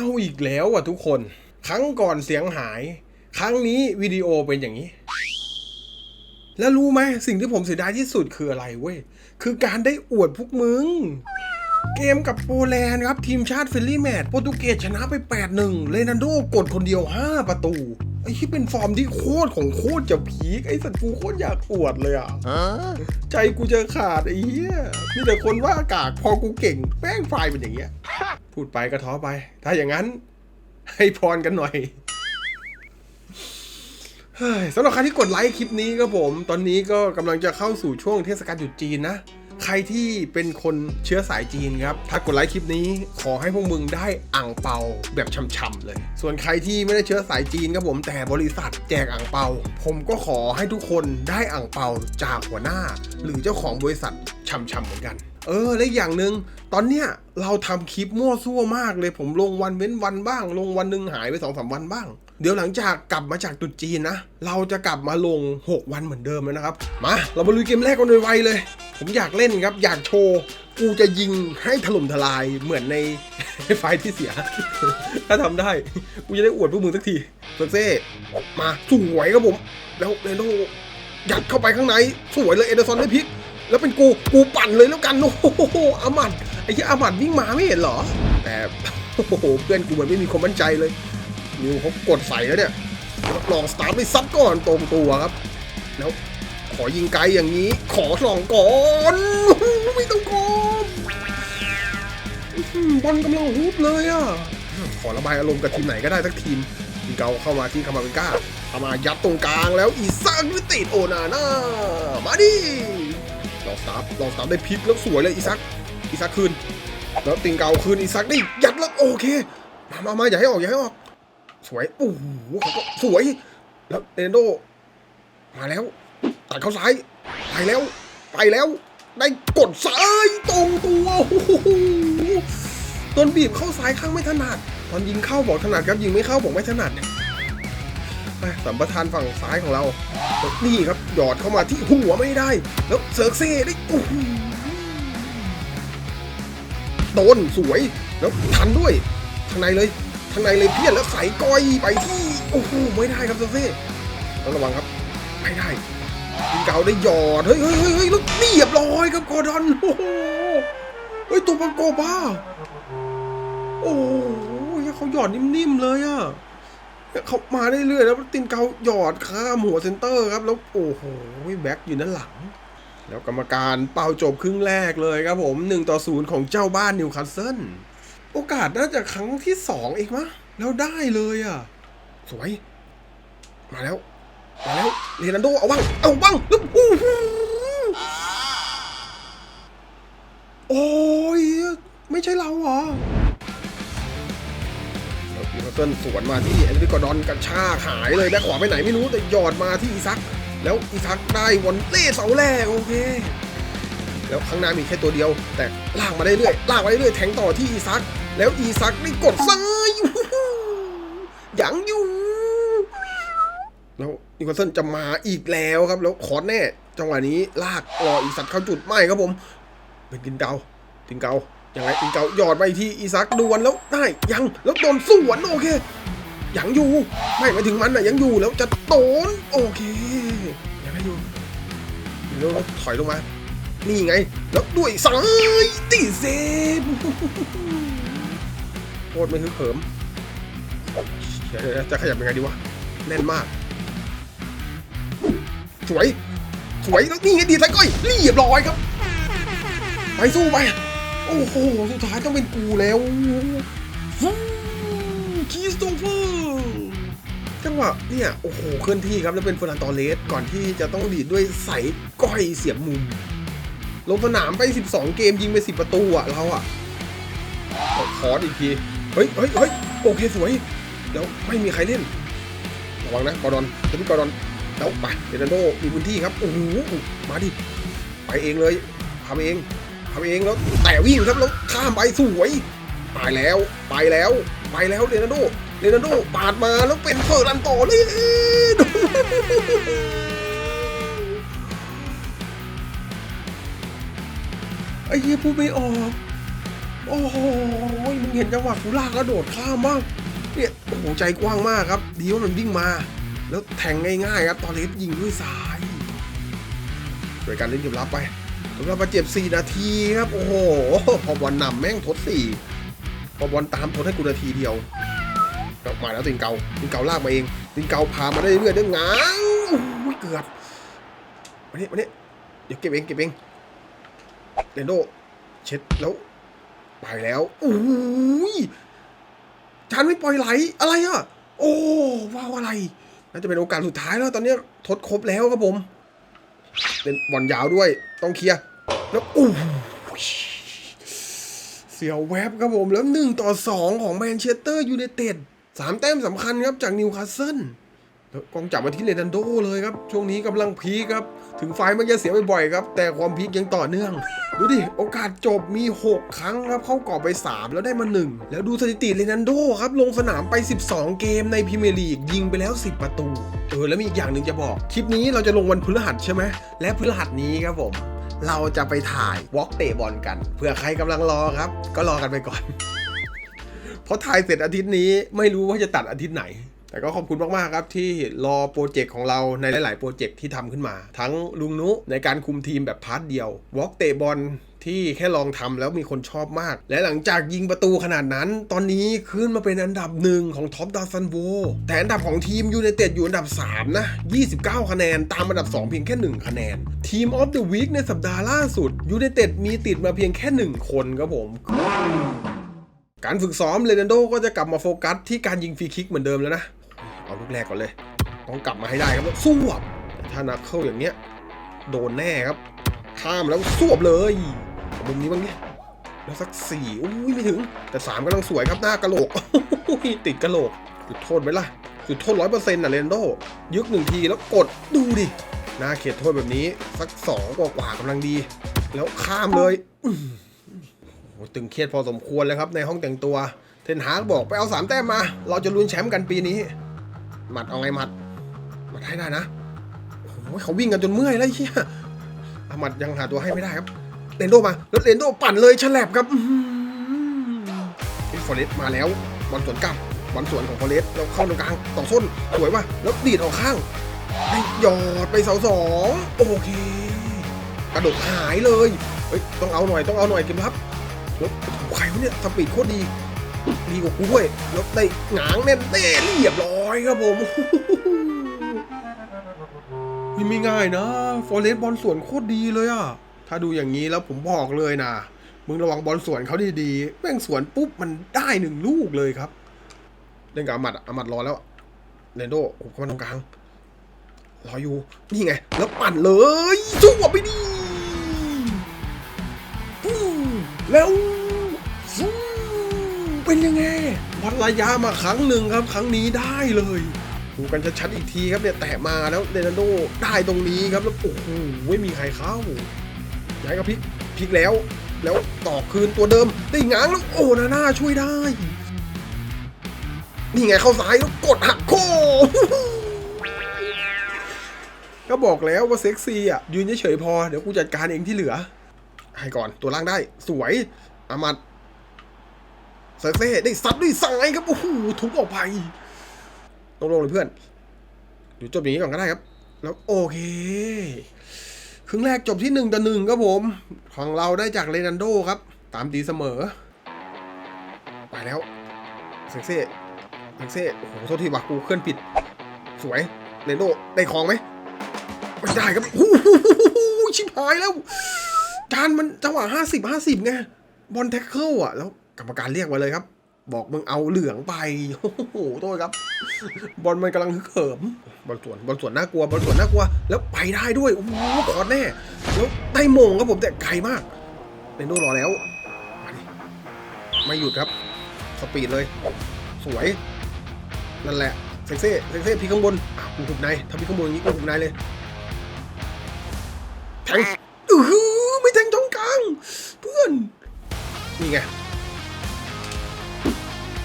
เอาอีกแล้วอะทุกคน ครั้งก่อนเสียงหาย ครั้งนี้วิดีโอเป็นอย่างนี้ แล้วรู้ไหมสิ่งที่ผมเสียดายที่สุดคืออะไรเว้ย คือการได้อวดพวกมึง เกมกับโปแลนด์ครับ ทีมชาติเฟรนลี่แมตช์โปรตุเกสชนะไป 8-1 เลนันโดกดคนเดียว 5 ประตู ไอ้ที่เป็นฟอร์มที่โคตรของโคตรจะพีคไอ้สัตว์กูโคตรอยากอวดเลยอะใจกูจะขาดไอ้เหี้ยมีแต่คนว่ากากพอกูเก่งแป้งไฟล์เป็นอย่างเงี้ย พูดไปก็ท้อไป ถ้าอย่างนั้น ให้พรกันหน่อยสำหรับใครที่กดไลค์คลิปนี้ครับผม ตอนนี้ก็กำลังจะเข้าสู่ช่วงเทศกาลหยุดจีนนะ รที่เป็นคนเชื้อสายจีนครับ ถ้ากดไลค์คลิปนี้ขอให้พวกมึงได้อ่างเปาแบบช่ำๆเลย ส่วนใครที่ไม่ได้เชื้อสายจีนครับผมแต่บริษัทแจกอ่างเปา ผมก็ขอให้ทุกคนได้อ่างเปาจากหัวหน้า หรือเจ้าของบริษัทช่ำๆเหมือนกันเออและอีกอย่างหนึ่งตอนเนี้ยเราทำคลิปมั่วซั่วมากเลยผมลงวันเว้นวันบ้าง ลงวันหนึ่งหายไปสองสามวันบ้าง เดี๋ยวหลังจากกลับมาจากตรุษจีนนะ เราจะกลับมาลง 6 วันเหมือนเดิมแล้วนะครับ มาเรามาลุยเกมแรกกันไวๆเลย ผมอยากเล่นครับ อยากโชว์ กูจะยิงให้ถล่มทลายเหมือนในไฟที่เสีย ถ้าทำได้ กูจะได้อวดพวกมึงสักทีเฟเซ่มาสวยครับผม แล้วเรโนยัดเข้าไปข้างใน สวยเลยเอเดอร์สันได้พลิก แล้วเป็นกูกูปั่นเลยแล้วกันโอ้โหอามัดไอ้ที่อามัดวิ่งมาไม่เห็นเหรอ แต่โอ้โหเพื่อนกูมันไม่มีความมั่นใจเลย นิวเขากดใส่แล้วเนี่ยรับรองสตาร์ทไปซัดก่อนตรงตัวครับ แล้วขอยิงไกลอย่างนี้ ขอสองก่อน ไม่ต้องกอบอื้อหือบอลกำลังฮุบเลยอะ ขอระบายอารมณ์กับทีมไหนก็ได้สักทีมทีมเกาเข้ามาที่คามาเบก้าเข้ามายัดตรงกลางแล้วอีซักไม่ติดโอนาน่ามาดิลองสตาร์ทลองสตาร์ทได้พลิกแล้วสวยเลยอีซักอีซักคืนแล้วติงเกาคืนอีซักได้ยัดแล้วโอเค มามามาอย่าให้ออกอย่าให้ออก สวยโอ้โหเขาก็สวย แล้วเรนโดมาแล้วตัดเข้าซ้าย ไปแล้ว ไปแล้ว ได้กดซ้ายตรงตัวโอ้โหตนบีบเข้าซ้ายข้างไม่ถนัด ตอนยิงเข้าบอกถนัดครับยิงไม่เข้าบอกไม่ถนัดเนี่ยสัมปทานฝั่งซ้ายของเรา นี่ครับหยอดเข้ามาที่หัวไม่ได้ แล้วเซิร์กเซ่ได้โอ้โหโดนสวย แล้วทันด้วย ข้างในเลยางในเลยเพี้ยนแล้วใส่ก้อยไปที่โอ้โหไม่ได้ครับเซเซ่ต้องระวังครับไม่ได้ยิงเก่าได้หยอดเฮ้ยเฮ้ยเฮ้ยแล้วเรียบร้อยครับกอร์ดอนโอ้โหเฮ้ยตัวประกบอะโอ้โหเขาหยอดนิ่มๆเลยอะเขามาได้เรื่อยๆแล้วตินเกาหยอดข้ามหัวเซนเตอร์ครับ แล้วโอ้โหแบ็คอยู่ด้านหลัง แล้วกรรมการเป่าจบครึ่งแรกเลยครับผม1ต่อ0ของเจ้าบ้านนิวคาสเซิล โอกาสน่าจะครั้งที่สองเองมะ แล้วได้เลยอะ สวย มาแล้ว มาแล้วเรนันโด เอาบ้าง เอาบ้างล้วโอ้โหโอ้ย ไม่ใช่เราเหรอแล้วเตอร์สวนมาที่แอลิกอร์ดอนกระชาหายเลยแบ็ขวาไปไหนไม่รู้แต่หยอดมาที่อีซัก แล้วอีซักได้วันเล่เสาแรกโอเค แล้วข้างหน้ามีแค่ตัวเดียว แต่ลากมาได้เรื่อยลากมาได้เรื่อยแทงต่อที่อีซัก แล้วอีซักได้กดซ้ายอู้หูยังอยู่ แล้วนิโคลสันจะมาอีกแล้วครับ แล้วคอแน่ จังหวะนี้ลากรออีซักเข้าจุดไม่ครับผม เป็นกินเกาตินเกายังไงตินเกาหยอดไปที่อีซักดวลแล้วได้ยังแล้วโดนสวนโอเคยังอยู่ ไม่มาถึงมันนะยังอยู่แล้วจะโดนโอเคยังไงอยู่แล้วถอยลงมา นี่ไง แล้วด้วยซ้ายตีเซฟ ตรไม่ฮึกเหิมเดี๋ยวจะขยับยังไงดีวะแน่นมาก สวย สวยแล้วนี่ไงดีไซน์ก้อยเรียบร้อยครับ ไปสู้ไป โอ้โห สุดท้ายต้องเป็นกูแล้วคีสโตเฟอร์จังหวะเนี่ย โอ้โห เคลื่อนที่ครับ แล้วเป็นเฟอร์นันตอเลส ก่อนที่จะต้องดีดด้วยใส่ก้อยเสียบมุม ลงสนามไป 12 เกมยิงไป 10 ประตูอะ เราอะเอาคอร์สอีกที เฮ้ยเฮ้ยเฮ้ยโอเคสวยแล้วไม่มีใครเล่น ระวังนะกอร์ดอนเดวิดกอร์ดอนแล้วไปเดนันโดมีพื้นที่ครับ โอ้โห มาดิ ไปเองเลยทำเองทำเองแล้วแต่วิ่งครับแล้วข้ามไปสวยไปแล้ว ไปแล้ว ไปแล้วเรนันโดเรนันโดปาดมาแล้วเป็นเฟอร์รันโตเลยไอ้เหี้ยพูดไม่ออก โอ้โหมึงเห็นจังหวะกูลากแล้วโดดข้ามบ้างเนี่ยโอ้โหใจกว้างมากครับ ดีว่ามันวิ่งมา แล้วแทงง่ายๆครับตอนเล็กยิงด้วยซ้ายโดยการเล่นเกมรับไปสำหรับมาเจ็บ 4 นาทีครับ โอ้โห พอบอลนำแม่งทด 4 พอบอลตามทดให้กูนาทีเดียวกลับมาแล้วติงเกาติงเกาลากมาเองติงเกาพามาได้เรื่อยๆเด้งง้างโอ้ยเกือบมาเนี่ยมาเนี่ยเดี๋ยวเก็บเองเก็บเองเรนโดเช็ดแล้ว ไปแล้วโอ้ยจานไม่ปล่อยไหลอะไรอะ โอ้ว้าวอะไร น่าจะเป็นโอกาสสุดท้ายแล้ว ตอนนี้ทดครบแล้วครับผม เป็นบอลยาวด้วย ต้องเคลียร์แล้วโอ้ยเสียวแวบครับผม แล้วหนึ่งต่อสองของแมนเชสเตอร์ยูไนเต็ดสามแต้มสำคัญครับจากนิวคาสเซิลแล้วกองจับมาที่เรนันโดเลยครับ ช่วงนี้กำลังพีคครับ ถึงไฟมันจะเสียบ่อยๆครับ แต่ความพีคยังต่อเนื่อง ดูดิ โอกาสจบมี 6 ครั้งครับ เข้ากรอบไป 3 แล้วได้มา 1 แล้วดูสถิติเรนันโดครับ ลงสนามไป 12 เกมในพรีเมียร์ลีก ยิงไปแล้ว 10 ประตู เออ แล้วมีอีกอย่างหนึ่งจะบอก คลิปนี้เราจะลงวันพฤหัสใช่ไหม และพฤหัสนี้ครับผม เราจะไปถ่ายวอล์กเตะบอลกันเผื่อใครกำลังรอครับ ก็รอกันไปก่อน เพราะถ่ายเสร็จอาทิตย์นี้ไม่รู้ว่าจะตัดอาทิตย์ไหน แต่ก็ขอบคุณมาก ๆ ครับ ที่รอโปรเจกต์ของเราในหลาย ๆ โปรเจกต์ที่ทำขึ้นมา ทั้งลุงนุในการคุมทีมแบบพาร์ทเดียววอล์กเตะบอลที่แค่ลองทำแล้วมีคนชอบมาก และหลังจากยิงประตูขนาดนั้น ตอนนี้ขึ้นมาเป็นอันดับหนึ่งของท็อปดาวซันโวแต่อันดับของทีมยูไนเต็ดอยู่อันดับ 3 นะ 29 คะแนน ตามอันดับ 2 เพียงแค่ 1 คะแนน ทีมออฟเดอะวีคในสัปดาห์ล่าสุดยูไนเต็ดมีติดมาเพียงแค่ 1 คนครับผมการฝึกซ้อมเรนันโดก็จะกลับมาโฟกัสที่การยิงฟรีคิกเหมือนเดิมแล้วนะ เอาลูกแรกก่อนเลย ต้องกลับมาให้ได้ครับแล้วสู้ถ้านักเข้าอย่างเนี้ย โดนแน่ครับ ข้ามแล้วสวบเลยมุมนี้บ้างเนี่ยแล้วสักสี่อุ้ยไม่ถึง แต่สามกำลังสวยครับหน้ากระโหลกติดกระโหลกจุดโทษไหมล่ะจุดโทษร้อยเปอร์เซ็นต์่ะเรนโด ยึกหนึ่งทีแล้วกดดูดิหน้าเขตโทษแบบนี้ สักสองกว่ากำลังดี แล้วข้ามเลยตึงเครียดพอสมควรเลยครับในห้องแต่งตัว เทนฮาร์กบอกไปเอาสามแต้มมา เราจะลุ้นแชมป์กันปีนี้ หมัดเอาไงหมัดหมัดให้ได้นะโอ้โหเขาวิ่งกันจนเมื่อยแล้วเฮียอาหมัดยังหาตัวให้ไม่ได้ครับเรนโดมาแล้วเรนโดปั่นเลยฉลับครับอื้อหือฟอเรสต์มาแล้วบอลสวนกลับบอลสวนของฟอเรสต์แล้วเข้าตรงกลางต่อส้นสวยว่ะแล้วดีดออกข้างให้หยอดไปเสาสองโอเคกระโดดหายเลยเฮ้ยต้องเอาหน่อยต้องเอาหน่อยเกมรับแล้วใครวะเนี่ยสปีดโคตรดี ดีกว่ากูด้วยแล้วได้หงางแน่แน่ๆเรียบร้อยครับผมนี่ไม่ง่ายนะฟอเรสบอลสวนโคตรดีเลยอะถ้าดูอย่างนี้แล้วผมบอกเลยนะมึงระวังบอลสวนเขาดีๆแม่งสวนปุ๊บมันได้หนึ่งลูกเลยครับเล่นกับอามัดอามัดรอแล้วเรนโดโอ้โหเข้ามาตรงกลางรออยู่นี่ไง แล้วปั่นเลยสู้ไปดิแล้ว ยังไงวัดระยะมาครั้งหนึ่งครับ ครั้งนี้ได้เลยดูกันชัดๆอีกทีครับเนี่ยแตะมาแล้วเรนัลโดได้ตรงนี้ครับแล้วโอ้โหไม่มีใครเข้าย้ายกับพลิกพลิกแล้ว แล้วต่อคืนตัวเดิมได้ง้างแล้วโอ้นาน่าช่วยได้ นี่ไงเข้าซ้ายแล้วกดหักโคก็บอกแล้วว่าเซ็กซี่อะยืนเฉยๆพอเดี๋ยวกูจัดการเองที่เหลือ ให้ก่อนตัวล่างได้ สวยอามัด เซเซ่ได้ซัดด้วยซ้ายครับโอ้โหทุบออกไปลงลงเลยเพื่อนเดี๋ยวจบอย่างนี้ก่อนก็ได้ครับ แล้วโอเค ครึ่งแรกจบที่หนึ่งต่อหนึ่งครับผม ของเราได้จากเรนันโดครับ ตามตีเสมอ ไปแล้วเซเซ่เซเซ่โอ้โหโทษทีว่ะกูเคลื่อนผิด สวยเรนโดได้ของไหมไม่ได้ครับโอ้โหชิบหายแล้ว การมันจังหวะห้าสิบห้าสิบไงบอลแท็กเกิลอะแล้ว กรรมการเรียกมาเลยครับ บอกมึงเอาเหลืองไปโอ้โหโทษครับ บอลมันกำลังฮึกเหิมบอลสวนบอลสวนน่ากลัวบอลสวนน่ากลัว แล้วไปได้ด้วยโอ้โหกอดแน่แล้วได้มงครับผมแต่ไกลมากเรนโดรอแล้วมาดิไม่หยุดครับ สปีดเลย สวย นั่นแหละเซ็กเซ่เซ็กเซ่พีข้างบนอะกูหุบในถ้าพีข้างบนอย่างนี้กูหุบในเลยแทงอือ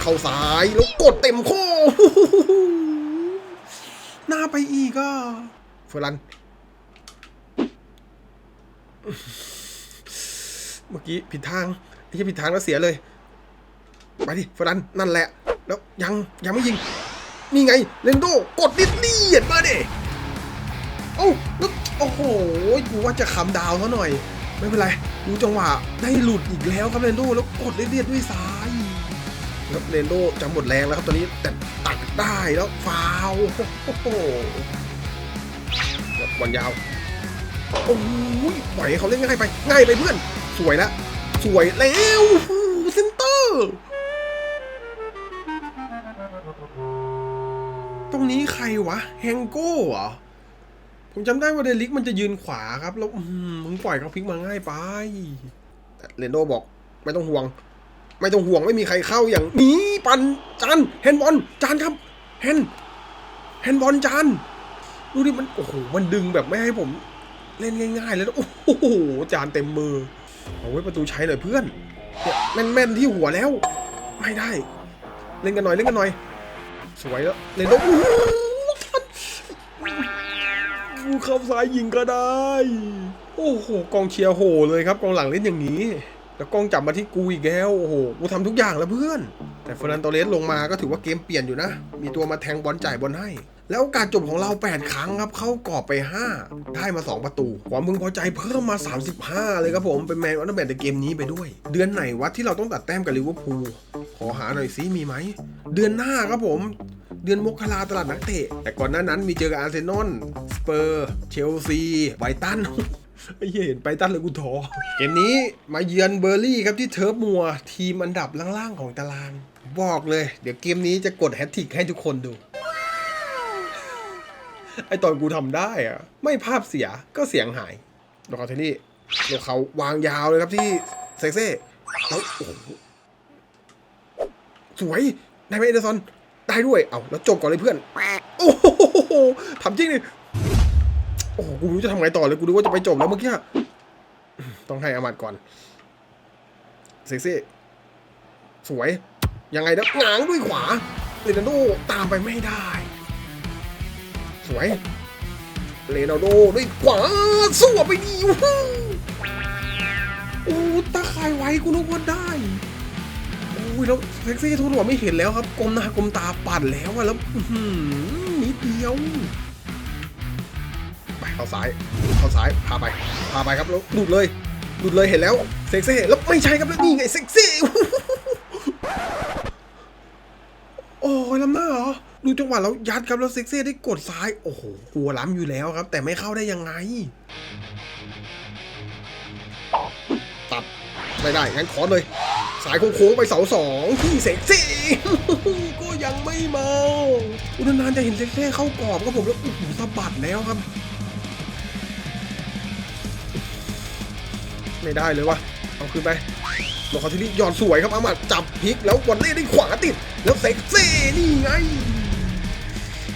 เข้าซ้ายแล้วกดเต็มโค้หน้าไปอีกอะเฟอร์รัน เมื่อกี้ผิดทางที่ผิดทางแล้วเสียเลย ไปดิฟรันนั่นแหละ แล้วยังยังไม่ยิง นี่ไงเลนโดกดนิดเดียดมาดิโอ้าแล้วโอ้โหกูว่าจะคำดาวซะหน่อย ไม่เป็นไร ดูจังหวะได้หลุดอีกแล้วครับเรนโดแล้วกดเลียดด้วยซ้าย แล้วเรนโดจะหมดแรงแล้วครับตอนนี้แต่ตัดได้แล้วฟาวล์โอ้โหวบอลยาว โอ้ยปล่อยเขาเล่นง่ายไป ง่ายไปเพื่อน สวยแล้วสวยแล้วเซนเตอร์ ตรงนี้ใครวะ แฮงโก้เหรอ ผมจำได้ว่าเดลิกมันจะยืนขวาครับ แล้วหืมึงปล่อยเขาพลิกมาง่ายไป แต่เรนโดบอกไม่ต้องห่วง ไม่ต้องห่วงไม่มีใครเข้าอย่างนี้ปันจานแฮนบอลจานครับแฮนแฮนบอลจานดูดิมันโอ้โหมันดึงแบบไม่ให้ผมเล่นง่ายๆเลยโอ้โหจานเต็มมือเอาไว้ประตูใช้หน่อยเพื่อนเนี่ยแม่นๆที่หัวแล้ว ไม่ได้ เล่นกันหน่อยเล่นกันหน่อย สวยแล้วเล่นแล้วโอ้โหกูเข้าซ้ายยิงก็ได้ โอ้โหกองเชียร์โหเลยครับกองหลังเล่นอย่างนี้ แล้วกล้องจับมาที่กูอีกแล้วโอ้โหกูทำทุกอย่างแล้วเพื่อน แต่เฟอร์นันโตเลสลงมาก็ถือว่าเกมเปลี่ยนอยู่นะ มีตัวมาแทงบอลจ่ายบอลให้ แล้วโอกาสจบของเรา 8 ครั้งครับ เข้ากรอบไป 5 ได้มา 2 ประตู ความพึงพอใจเพิ่มมา 35 เลยครับผม เป็นแมนออฟเดอะแมตในเกมนี้ไปด้วย เดือนไหนวะที่เราต้องตัดแต้มกับลิเวอร์พูลขอหาหน่อยซิมีไหม เดือนหน้าครับผมเดือนมกราตลาดนักเตะ แต่ก่อนหน้านั้นมีเจอกับอาร์เซนอล สเปอร์ เชลซี ไบรตัน ไอ้เหี้ยเห็นไบรตันเลยกูท้อเกมนี้มาเยือนเบอร์ลี่ครับที่เทิร์ฟมัว ทีมอันดับล่างๆของตาราง บอกเลย เดี๋ยวเกมนี้จะกดแฮตทิกให้ทุกคนดู ไอตอนกูทำได้อะไม่ภาพเสียก็เสียงหายดอกเขาเทนี่ดอกเขาวางยาวเลยครับที่เซ็กเซ่แล้วโอ้โหสวยได้ไหมเอเดอร์สันได้ด้วย เอาแล้วจบก่อนเลยเพื่อน โอ้โหทำจริงดิ โอ้โห กูรู้จะทำไงต่อเลย กูรู้ว่าจะไปจบแล้วเมื่อกี้ ต้องให้อามัดก่อน เซ็กซี่ สวย ยังไงนะหงางด้วยขวาเรนัลโดตามไปไม่ได้ สวยเรนัลโดด้วยขวาสู้ไปดีวู้ฮู้โอ้ตาคายไว้กูนึกว่าได้โอ้ยแล้วแท็กซี่ทุนหัวไม่เห็นแล้วครับกลมหน้ากลมตาปั่นแล้วอะแล้วนิดเดียว เข้าซ้าย เข้าซ้าย พาไป พาไปครับแล้วดูดเลย ดูดเลยเห็นแล้วเซ็กซี่แล้วไม่ใช่ครับแล้วนี่ไงเซ็กซี่ โอ้ยล้ำหน้าเหรอ ดูจังหวะแล้วยัดครับแล้วเซ็กซี่ได้กดซ้าย โอ้โห กลัวล้ำอยู่แล้วครับ แต่ไม่เข้าได้ยังไง ตัด ไม่ได้ งั้นขอเลย สายโค้งไปเสาสองที่เซ็กซี่ก็ยังไม่เมาอุนานจะเห็นเซ็กซี่เข้ากรอบครับผมแล้วโอ้โหสะบัดแล้วครับ ไม่ได้เลยวะเอาคืนไปโลคาทิลี่หยอดสวยครับอามัดจับพลิกแล้ววันเล่ได้ขวาติด แล้วเซ็กซี่นี่ไง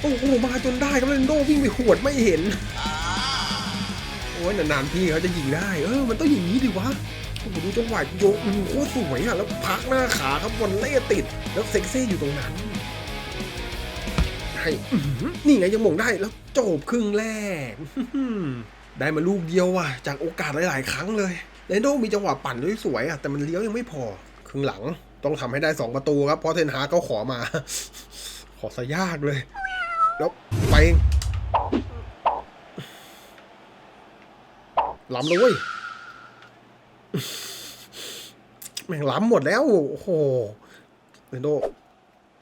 โอ้โหมาจนได้ครับเรนโดวิ่งไปขวดไม่เห็น โอ้ยนานๆพี่เขาจะยิงได้ เออ มันต้องอย่างนี้ดิวะโอ้โหดูจังหวะโยกอืมโคตรสวยอะแล้วพักหน้าขาครับวันเล่ติด แล้วเซ็กซี่อยู่ตรงนั้นให้นี่ไงยังมงได้แล้วจบครึ่งแรกได้มาลูกเดียวว่ะจากโอกาสหลาย ๆ ครั้งเลย เรนโดมีจังหวะปั่นด้วยสวยอะแต่มันเลี้ยวยังไม่พอครึ่งหลังต้องทำให้ได้ 2 ประตูครับ เพราะเทนฮาร์กก็ขอมา ขอซะยากเลย แล้วไปล้ำเลย แม่งล้ำหมดแล้ว โอ้โหเรนโด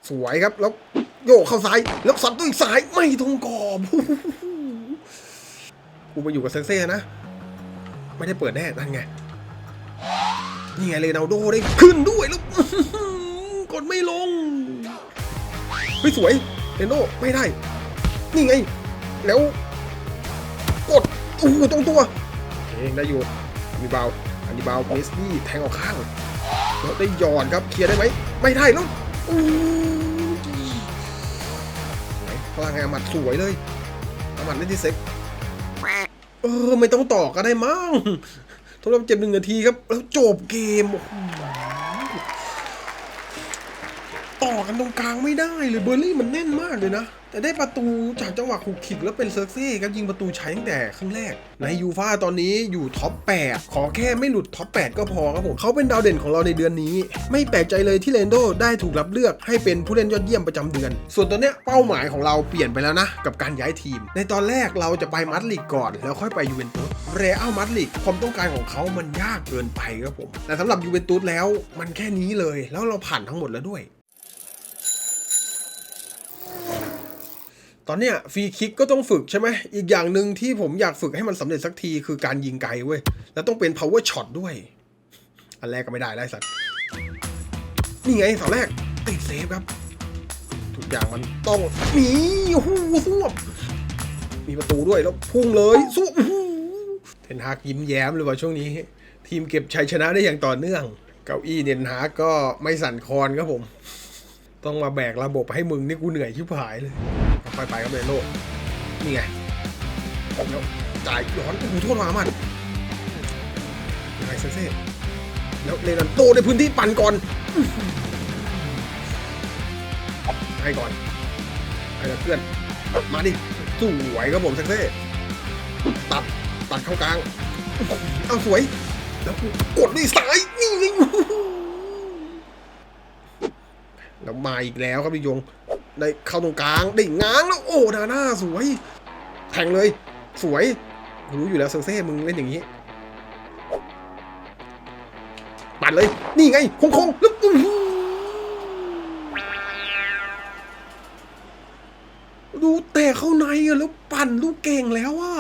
สวยครับ แล้วโยกเข้าซ้าย แล้วสับด้วยซ้าย ไม่ตรงกรอบกูไปอยู่กับเซ็กเซ่นะ ไม่ได้เปิดแน่นั่นไงนี่ไงเรนัลโดได้ขึ้นด้วยแล้วกดไม่ลงไม่สวยเรนโดไม่ได้ นี่ไง แล้ว กดโอ้ตรงตัวเองได้อยู่อันนี้เบาอันนี้เบาเมสบี้แทงออกข้างแล้วได้หยอดครับเคลียร์ได้ไหมไม่ได้แล้วอู้ไหนพลังงานหมัดสวยเลยอามัดเล่นที่เซ็ก เออ ไม่ต้องต่อก็ได้มั้งทดลองเจ็บหนึ่งนาทีครับ แล้วจบเกมต่อกันตรงกลางไม่ได้เลยเบอร์รี่มันแน่นมากเลยนะ แต่ได้ประตูจากจังหวะขุกขิกแล้วเป็นเซอร์เซ่ครับยิงประตูใช้ตั้งแต่ครึ่งแรก ในยูฟ่าตอนนี้อยู่ท็อป 8 ขอแค่ไม่หลุดท็อป 8 ก็พอครับผมเขาเป็นดาวเด่นของเราในเดือนนี้ ไม่แปลกใจเลยที่เลนโดได้ถูกรับเลือกให้เป็นผู้เล่นยอดเยี่ยมประจำเดือน ส่วนตอนเนี้ยเป้าหมายของเราเปลี่ยนไปแล้วนะ กับการย้ายทีม ในตอนแรกเราจะไปมัดลิกก่อน แล้วค่อยไปยูเวนตุสเรอัลมัดลิกความต้องการของเขามันยากเกินไปครับผมแต่สำหรับยูเวนตุสแล้วมันแค่นี้เลย แล้วเราผ่านทั้งหมดแล้วด้วย ตอนเนี้ยฟรีคิกก็ต้องฝึกใช่ไหมอีกอย่างหนึ่งที่ผมอยากฝึกให้มันสำเร็จสักทีคือการยิงไกลเว้ย แล้วต้องเป็น power shot ด้วย อันแรกก็ไม่ได้ได้สัตว์ นี่ไงเสาแรก ติดเซฟครับ ทุกอย่างมันต้องหนีโอ้โหสวบมีประตูด้วยแล้วพุ่งเลยสวบโอ้โหเทนฮากยิ้มแย้มเลยว่าช่วงนี้ ทีมเก็บชัยชนะได้อย่างต่อเนื่อง เก้าอี้เนนฮากก็ไม่สั่นคลอนครับผม ต้องมาแบกระบบให้มึงนี่กูเหนื่อยชิบหายเลย ค่อยๆไปครับเรโลนี่ไงแล้วจ่ายย้อนโอ้โหโทษมามันยังไงเซเซ่แล้วเลนันโตในพื้นที่ปั่นก่อนให้ก่อนให้กับเพื่อน มาดิสวยครับผมเซเซ่ตัดตัดเข้ากลาง เอาสวย แล้วกดด้วยซ้าย นี่ไงแล้วมาอีกแล้วครับพี่ยง ได้เข้าตรงกลางได้ง้างแล้วโอ้ดาน่าสวยแทงเลย สวยรู้อยู่แล้วเซอร์เซ่มึงเล่นอย่างนี้ปัดเลย นี่ไงคงคงแล้วดูแต่เข้าในอะแล้วปั่นลูกเก่งแล้วอะ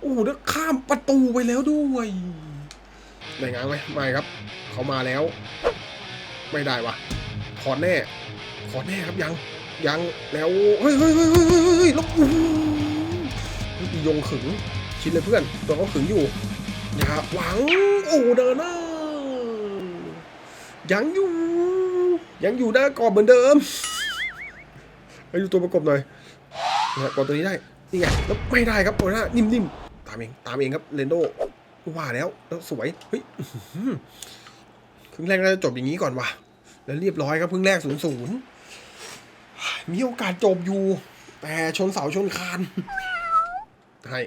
โอ้โหแล้วข้ามประตูไปแล้วด้วยได้ง้างไหมไม่ครับ เขามาแล้ว ไม่ได้วะขอแน่ ขอแน่ครับยัง ยังแล้วเฮ้ยเฮ้ยเฮ้ยเฮ้ยแล้วอู้หูอียงขึงชินเลยเพื่อน ตัวเขาขึงอยู่ อย่าหวังโอ้เดินหน้ายังอยู่ ยังอยู่หน้ากรอบเหมือนเดิมไปดูตัวประกบหน่อยนะกดตัวนี้ได้ นี่ไง แล้วไม่ได้ครับโอ้หน้านิ่มๆ ตามเอง ตามเองครับเรนโดว่าแล้ว แล้วสวย เฮ้ยครึ่งแรกน่าจะจบอย่างนี้ก่อนว่ะ แล้วเรียบร้อยครับครึ่งแรกศูนย์ศูนย์ มีโอกาสจบอยู่ แต่ชนเสาชนคานให้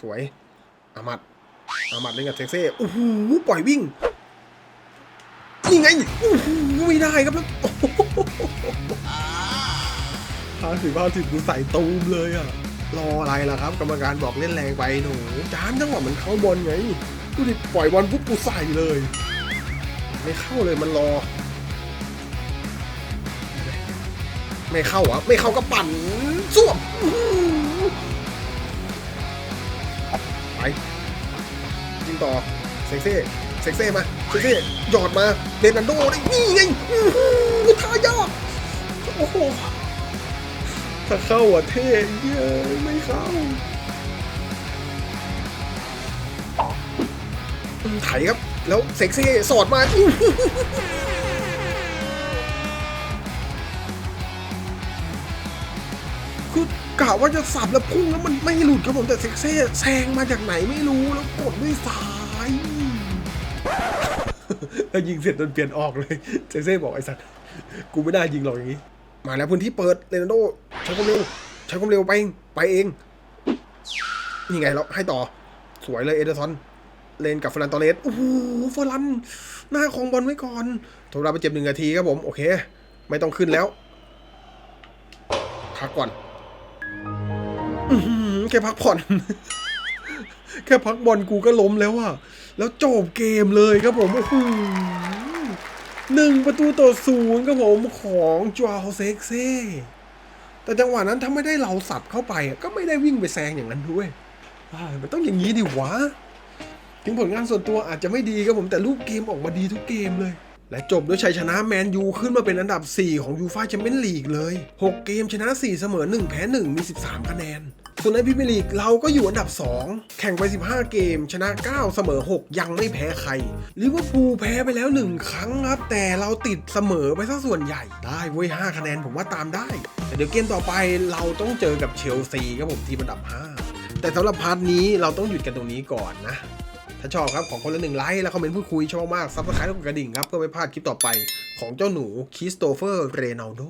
สวยอามัดอามัดเล่นกับเซ็กเซ่โอ้โหปล่อยวิ่งนี่ไงโอ้โหไม่ได้ครับแล้วห้าสิบห้าสิบดูใส่ตูมเลยอะรออะไรล่ะครับ กรรมการบอกเล่นแรงไปหนูจานจังหวะมันเข้าบอลไงดูดิปล่อยบอลปุ๊บกูใส่เลย ไม่เข้าเลยมันรอ ไม่เข้าอะไม่เข้าก็ปั่นสวมไปยิงต่อเซ็กเซ่เซ็กเซ่มาเซ็กเซ่หยอดมาเดนันโดได้นี่ไงอือท่ายอดโอ้โหถ้าเข้าอะเท่เย้ยไม่เข้าไถครับ แล้วเซ็กเซ่สอดมา กะว่าจะสับแล้วพุ่งแล้วมันไม่หลุดครับผมแต่เซ็กเซ่แซงมาจากไหนไม่รู้แล้วกดด้วยซ้ายแล้วยิงเสร็จโดนเปลี่ยนออกเลยเซ็กเซ่บอกไอ้สัตว์กูไม่ได้ยิงหรอกอย่างนี้ มาแล้วพื้นที่เปิดเรนัลโดใช้ความเร็วใช้ความเร็วไปเองไปเองนี่ไงแล้วให้ต่อสวยเลยเอเดอร์ซอนเลนกับฟรนตอเรสโอ้โหฟร์ลัน หน้าของบอลไว้ก่อนโทรเราไปเจ็บหนึ่งนาทีครับผม โอเค ไม่ต้องขึ้นแล้วพักก่อน แค่พักผ่อน แค่พักบอลกูก็ล้มแล้วอะแล้วจบเกมเลยครับผมหนึ่งประตูต่อศูนย์ครับผมของจวเซ็กเซ่แต่จังหวะนั้นถ้าไม่ได้เราสับเข้าไปก็ไม่ได้วิ่งไปแซงอย่างนั้นด้วยว้ายมันต้องอย่างนี้ดิวะ ถึงผลงานส่วนตัวอาจจะไม่ดีครับผมแต่รูปเกมออกมาดีทุกเกมเลย และจบด้วยชัยชนะแมนยูขึ้นมาเป็นอันดับ 4 ของยูฟ่าแชมเปี้ยนลีกเลย 6 เกมชนะ 4 เสมอ 1 แพ้ 1 มี 13 คะแนน ส่วนในพรีเมียร์ลีกเราก็อยู่อันดับ 2 แข่งไป 15 เกม ชนะ 9 เสมอ 6 ยังไม่แพ้ใครลิเวอร์พูลแพ้ไปแล้ว 1 ครั้งครับ แต่เราติดเสมอไปซะส่วนใหญ่ ได้เว้ย 5 คะแนนผมว่าตามได้ แต่เดี๋ยวเกมต่อไปเราต้องเจอกับเชลซีครับผมทีมอันดับ 5 แต่สำหรับพาร์ทนี้เราต้องหยุดกันตรงนี้ก่อนนะ ถ้าชอบครับของคนละหนึ่งไลค์แล้วคอมเมนต์พูดคุยชอบมากซับสไครต์กดกระดิ่งครับเพื่อไม่พลาดคลิปต่อไปของเจ้าหนูคิสโตเฟอร์เรนัลโด